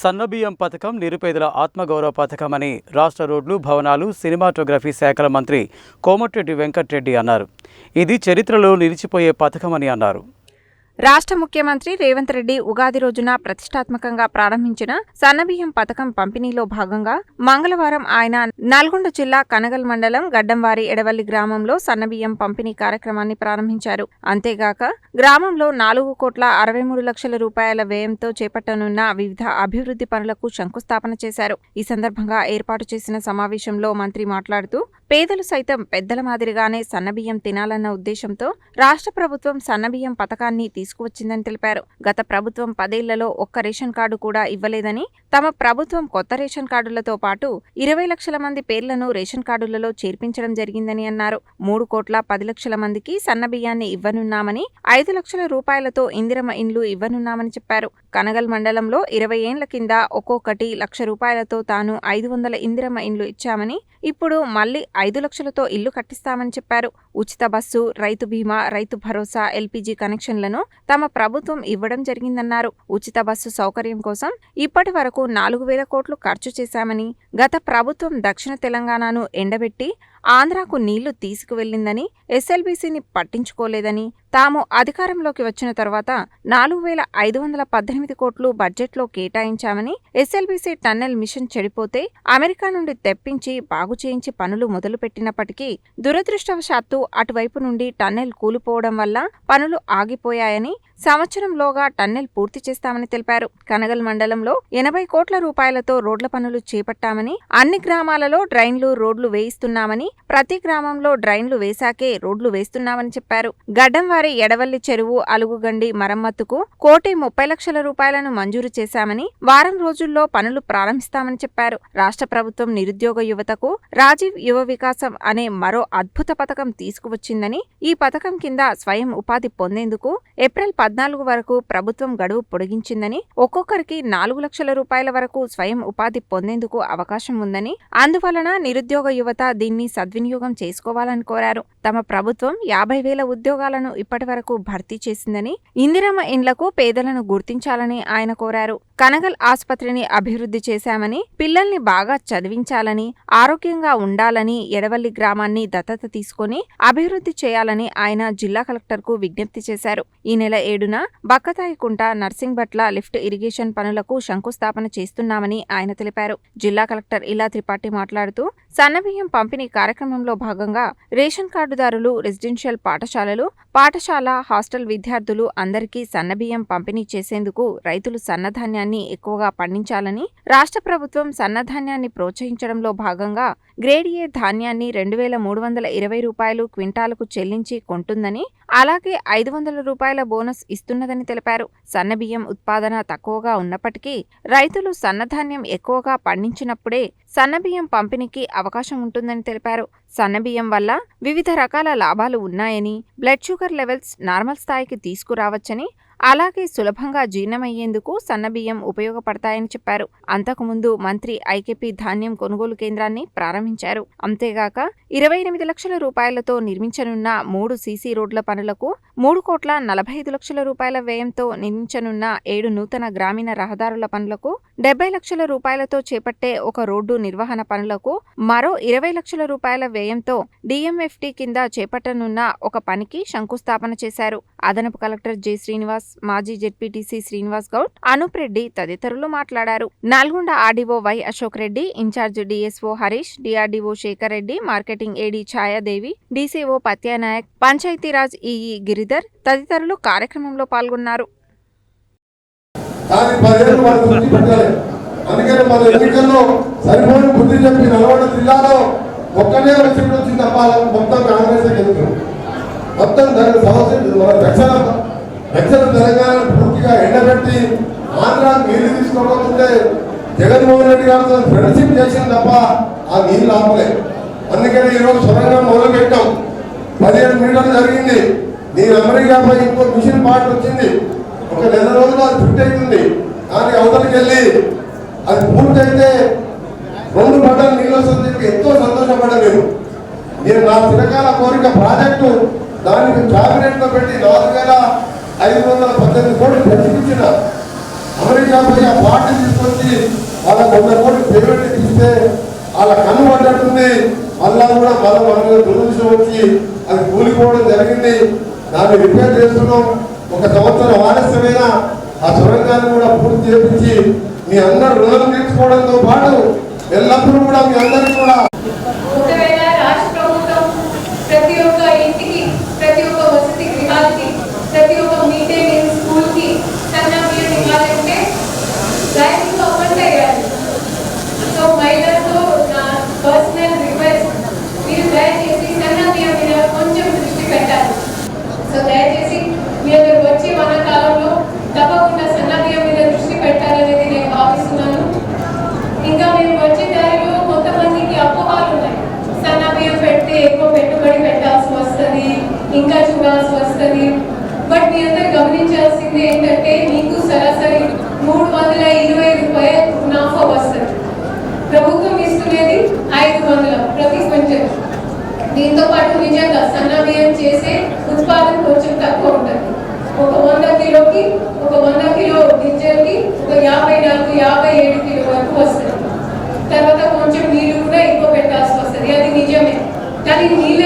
సన్నబియ్యం పథకం నిరుపేదల ఆత్మగౌరవ పథకం అని రాష్ట్ర రోడ్లు భవనాలు సినిమాటోగ్రఫీ శాఖల మంత్రి కోమటిరెడ్డి వెంకట్రెడ్డి అన్నారు. ఇది చరిత్రలో నిలిచిపోయే పథకమని అన్నారు. రాష్ట్ర ముఖ్యమంత్రి రేవంత్ రెడ్డి ఉగాది రోజున ప్రతిష్టాత్మకంగా ప్రారంభించిన సన్నబియ్యం పథకం పంపిణీలో భాగంగా మంగళవారం ఆయన నల్గొండ జిల్లా కనగల్ మండలం గడ్డంవారి ఎడవల్లి గ్రామంలో సన్నబియ్యం పంపిణీ కార్యక్రమాన్ని ప్రారంభించారు. అంతేగాక గ్రామంలో నాలుగు కోట్ల అరవై మూడు లక్షల రూపాయల వ్యయంతో చేపట్టనున్న వివిధ అభివృద్ధి పనులకు శంకుస్థాపన చేశారు. ఈ సందర్భంగా ఏర్పాటు చేసిన సమావేశంలో మంత్రి మాట్లాడుతూ పేదలు సైతం పెద్దల మాదిరిగానే సన్నబియ్యం తినాలన్న ఉద్దేశంతో రాష్ట్ర ప్రభుత్వం సన్నబియ్యం పథకాన్ని తీసుకువచ్చిందని తెలిపారు. గత ప్రభుత్వం పదేళ్ళలో ఒక్క రేషన్ కార్డు కూడా ఇవ్వలేదని తమ ప్రభుత్వం కొత్త రేషన్ కార్డులతో పాటు ఇరవై లక్షల మంది పేర్లను రేషన్ కార్డులలో చేర్పించడం జరిగిందని అన్నారు. మూడు కోట్ల పది లక్షల మందికి సన్నబియ్యాన్ని ఇవ్వనున్నామని ఐదు లక్షల రూపాయలతో ఇందిరమ ఇండ్లు ఇవ్వనున్నామని చెప్పారు. కనగల్ మండలంలో ఇరవై ఏండ్ల కింద ఒక్కొక్కటి లక్ష రూపాయలతో తాను ఐదు వందల ఇందిరమ ఇండ్లు ఇచ్చామని ఇప్పుడు మళ్ళీ ఐదు లక్షలతో ఇల్లు కట్టిస్తామని చెప్పారు. ఉచిత బస్సు రైతు బీమా రైతు భరోసా ఎల్పీజీ కనెక్షన్లను తమ ప్రభుత్వం ఇవ్వడం జరిగిందన్నారు. ఉచిత బస్సు సౌకర్యం కోసం ఇప్పటి వరకు నాలుగు వేల కోట్లు ఖర్చు చేశామని గత ప్రభుత్వం దక్షిణ తెలంగాణను ఎండబెట్టి ఆంధ్రాకు నీళ్ళు తీసుకువెళ్ళిందని ఎస్ఎల్బీసీని పట్టించుకోలేదని తాము అధికారంలోకి వచ్చిన తర్వాత నాలుగు వేల ఐదు వందల పద్దెనిమిది కోట్లు బడ్జెట్లో కేటాయించామని ఎస్ఎల్బీసీ టన్నెల్ మిషన్ చెడిపోతే అమెరికా నుండి తెప్పించి బాగు చేయించి పనులు మొదలుపెట్టినప్పటికీ దురదృష్టవశాత్తు అటువైపు నుండి టన్నెల్ కూలిపోవడం వల్ల పనులు ఆగిపోయాయని సంవత్సరంలోగా టన్నెల్ పూర్తి చేస్తామని తెలిపారు. కనగల్ మండలంలో ఎనభై కోట్ల రూపాయలతో రోడ్ల పనులు చేపట్టామని అన్ని గ్రామాలలో డ్రైన్లు రోడ్లు వేయిస్తున్నామని ప్రతి గ్రామంలో డ్రైన్లు వేశాకే రోడ్లు వేస్తున్నామని చెప్పారు. గడ్డంవారి ఎడవల్లి చెరువు అలుగుగండి మరమ్మతుకు కోటి ముప్పై లక్షల రూపాయలను మంజూరు చేశామని వారం రోజుల్లో పనులు ప్రారంభిస్తామని చెప్పారు. రాష్ట్ర ప్రభుత్వం నిరుద్యోగ యువతకు రాజీవ్ యువ వికాసం అనే మరో అద్భుత పథకం తీసుకువచ్చిందని ఈ పథకం కింద స్వయం ఉపాధి పొందేందుకు ఏప్రిల్ పద్నాలుగు వరకు ప్రభుత్వం గడువు పొడిగించిందని ఒక్కొక్కరికి నాలుగు లక్షల రూపాయల వరకు స్వయం ఉపాధి పొందేందుకు అవకాశం ఉందని అందువలన నిరుద్యోగ యువత దీన్ని సద్వినియోగం చేసుకోవాలని కోరారు. తమ ప్రభుత్వం యాభై వేల ఉద్యోగాలను ఇప్పటి వరకు భర్తీ చేసిందని ఇందిరమ్మ ఇండ్లకు పేదలను గుర్తించాలని ఆయన కోరారు. కనగల్ ఆసుపత్రిని అభివృద్ధి చేశామని పిల్లల్ని బాగా చదివించాలని ఆరోగ్యంగా ఉండాలని ఎడవల్లి గ్రామాన్ని దత్తత తీసుకొని అభివృద్ధి చేయాలని ఆయన జిల్లా కలెక్టర్కు విజ్ఞప్తి చేశారు. ఈ నెల ఏడు ఏడున? బక్కతాయికుంట నర్సింగ్బట్ల లిఫ్ట్ ఇరిగేషన్ పనులకు శంకుస్థాపన చేస్తున్నామని ఆయన తెలిపారు. జిల్లా కలెక్టర్ ఇలా త్రిపాఠి మాట్లాడుతూ సన్నబియ్యం పంపిణీ కార్యక్రమంలో భాగంగా రేషన్ కార్డుదారులు రెసిడెన్షియల్ పాఠశాలలు పాఠశాల హాస్టల్ విద్యార్థులు అందరికీ సన్నబియ్యం పంపిణీ చేసేందుకు రైతులు సన్నధాన్యాన్ని ఎక్కువగా పండించాలని రాష్ట్ర ప్రభుత్వం సన్నధాన్యాన్ని ప్రోత్సహించడంలో భాగంగా గ్రేడ్ ఏ ధాన్యాన్ని రెండు వేల మూడు వందల ఇరవై రూపాయలు క్వింటాలకు చెల్లించి కొంటుందని అలాగే ఐదు వందల రూపాయల బోనస్ ఇస్తున్నదని తెలిపారు. సన్నబియ్యం ఉత్పాదన తక్కువగా ఉన్నప్పటికీ రైతులు సన్నధాన్యం ఎక్కువగా పండించినప్పుడే సన్నబియ్యం పంపిణీకి అవకాశం ఉంటుందని తెలిపారు. సన్నబియ్యం వల్ల వివిధ రకాల లాభాలు ఉన్నాయని బ్లడ్ షుగర్ లెవెల్స్ నార్మల్ స్థాయికి తీసుకురావచ్చని అలాగే సులభంగా జీర్ణమయ్యేందుకు సన్నబియ్యం ఉపయోగపడతాయని చెప్పారు. అంతకుముందు మంత్రి ఐకేపీ ధాన్యం కొనుగోలు కేంద్రాన్ని ప్రారంభించారు. అంతేగాక ఇరవై ఎనిమిది లక్షల రూపాయలతో నిర్మించనున్న మూడు సీసీ రోడ్ల పనులకు మూడు కోట్ల నలభై ఐదు లక్షల రూపాయల వ్యయంతో నిర్మించనున్న ఏడు నూతన గ్రామీణ రహదారుల పనులకు డెబ్బై లక్షల రూపాయలతో చేపట్టే ఒక రోడ్డు నిర్వహణ పనులకు మరో ఇరవై లక్షల రూపాయల వ్యయంతో డిఎంఎఫ్టీ కింద చేపట్టనున్న ఒక పనికి శంకుస్థాపన చేశారు. అదనపు కలెక్టర్ జె శ్రీనివాస్ మాజీ జెడ్పీటీసీ శ్రీనివాస్ గౌడ్ అనూప్ రెడ్డి తదితరులు మాట్లాడారు. Nalgonda RDO Y Ashok Reddy incharge DSO Harish DRDO Shekhar Reddy marketing AD Chayadevi DCO Patyanayak Panchayati Raj EE Giridhar తదితరులు కార్యక్రమంలో పాల్గొన్నారు. దాని అందుకని మన ఎన్నికల్లో సరిపోయిన బుద్ధి చెప్పి నల్గొండ జిల్లాలో ఒక్కనే సీట్ వచ్చింది తప్ప మొత్తం కాంగ్రెస్ గెలుస్తుంది మొత్తం దాని సమస్య మన దక్షిణ దక్షిణ తెలంగాణ పూర్తిగా ఎండబెట్టి ఆంధ్ర నీళ్ళు తీసుకోబోతుంటే జగన్మోహన్ రెడ్డి గారితో ఫ్రెండ్షిప్ చేసిన తప్ప ఆ నీళ్ళు ఆపలే అందుకని ఈరోజు సొరంగం మొదలు పెట్టాం పదిహేను మీటర్లు జరిగింది. నేను అమెరికా ఇంకో మిషన్ పార్ట్ వచ్చింది. ఒక నెల రోజులు అది ఫిట్ అవుతుంది కానీ అవతలికి వెళ్ళి అది పూర్తయితే రెండు పంటలు నీళ్ళు వస్తుంది ఎంతో సంతోషపడ్డాను నేను నేను నా చిరకాల కోరిక ప్రాజెక్టు దానికి క్యాబినెట్లో పెట్టి నాలుగు వేల ఐదు వందల పద్దెనిమిది కోట్లు ప్రతిపించిన అమెరికా ఆ పార్టీ తీసుకొచ్చి వాళ్ళ వంద కోట్లు పేమెంట్ ఇస్తే వాళ్ళ కన్ను పడ్డట్టుంది. మళ్ళా కూడా మళ్ళీ మన దురదృష్టం వచ్చి అది కూలిపోవడం జరిగింది. దాన్ని రిపేర్ చేస్తున్నాం. ఒక సంవత్సరం ఆలస్యమైన ఆ సొరంగాన్ని కూడా పూర్తి చేపించి మీ అందరు రుణం తీర్చుకోవడంతో పాటు ఎల్లప్పుడూ కూడా మీ అందరికీ కూడా ఒకవేళ రాష్ట్ర ప్రభుత్వం ప్రతి ఒక్క ఇంటికి ప్రతి ఒక్క వసతి గృహాలకి ప్రతి ఒక్క మిడ్ డే మీల్ స్కూల్కి సన్న బియ్యం ఇవ్వాలంటే బ్యాంకులో అమౌంట్ అయ్యాలి సో మహిళలతో నా పర్సనల్ రిక్వెస్ట్ మీరు దయచేసి సన్న బియ్యం మీద కొంచెం దృష్టి పెట్టాలి సో దయచేసి మీ అందరు వచ్చే మన కాలంలో తప్పకుండా సన్న బియ్యం మీద దృష్టి పెట్టాలనేది నేను భావిస్తున్నాను ఇంకా మేము వచ్చే దారిలో కొంతమందికి అపోహాలు ఉన్నాయి సన్న బియ్యం పెడితే ఎక్కువ పెట్టుబడి పెట్టాల్సి వస్తుంది ఇంకా చూడాల్సి వస్తుంది బట్ మీ అందరు గమనించాల్సింది ఏంటంటే మీకు సరాసరి మూడు వందల ఇరవై రూపాయలు నాఫా వస్తుంది. ప్రభుత్వం ఇస్తున్నది ఐదు వందల ప్రతి కొంచెం దీంతో పాటు నిజంగా సన్న బియ్యం చేసే ఉత్పాదన కొంచెం తక్కువ ఉంటుంది. ఒక వంద కిలోకి ఒక వంద కిలో గింజలకి ఒక యాభై నాలుగు యాభై ఏడు కిలో వరకు వస్తుంది. తర్వాత కొంచెం నీళ్ళు కూడా ఎక్కువ పెట్టాల్సి వస్తుంది. అది నిజమే. కానీ నీళ్ళు